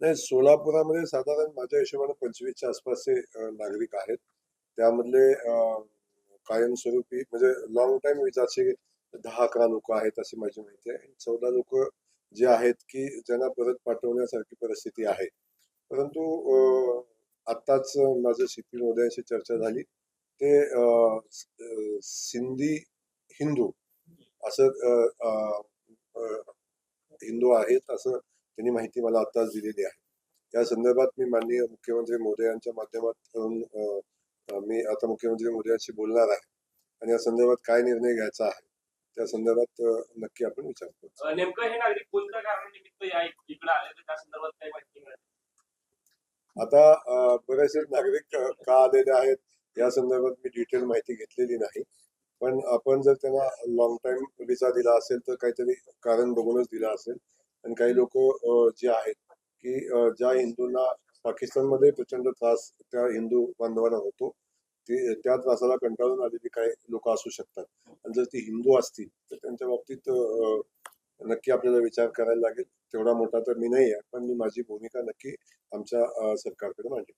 नाही सोलापुरामध्ये साधारण माझ्या हिशोबाने पंचवीसच्या आसपासचे नागरिक आहेत. त्यामधले कायमस्वरूपी म्हणजे लॉंग टाइम विचारचे दहा अकरा लोक आहेत अशी माझी माहिती आहे. चौदा लोक जे आहेत की ज्यांना परत पाठवण्यासारखी परिस्थिती आहे. परंतु आत्ताच माझं सीपी मोदयांशी चर्चा झाली. ते सिंधी हिंदू असं हिंदू आहेत असं त्यांनी माहिती मला आत्ताच दिलेली आहे. या संदर्भात मी माननीय मुख्यमंत्री मोदी यांच्या माध्यमातून मी आता मुख्यमंत्री मोदी यांशी बोलणार आहे. आणि या संदर्भात काय निर्णय घ्यायचा आहे त्या संदर्भात नक्की आपण विचार करू. नेमकं हे नागरिक कोणत्या कारणानिमित्त या इकडे आले तर त्या संदर्भात काही माहिती मिळाली? आता बरेचसे नागरिक का आलेले आहेत या संदर्भात मी डिटेल माहिती घेतलेली नाही. पण आपण जर त्यांना लॉंग टाइम विजा दिला असेल तर काहीतरी कारण बघूनच दिला असेल. आणि काही लोक जे आहेत की ज्या हिंदूंना पाकिस्तानमध्ये प्रचंड त्रास त्या हिंदू बांधवांना होतो ते त्या त्रासाला कंटाळून आलेली काही लोक असू शकतात. आणि जर ती हिंदू असतील तर त्यांच्या बाबतीत नक्की आपल्याला विचार करायला लागेल. तेवढा मोठा तर मी नाही आहे पण मी माझी भूमिका नक्की आमच्या सरकारकडे मांडली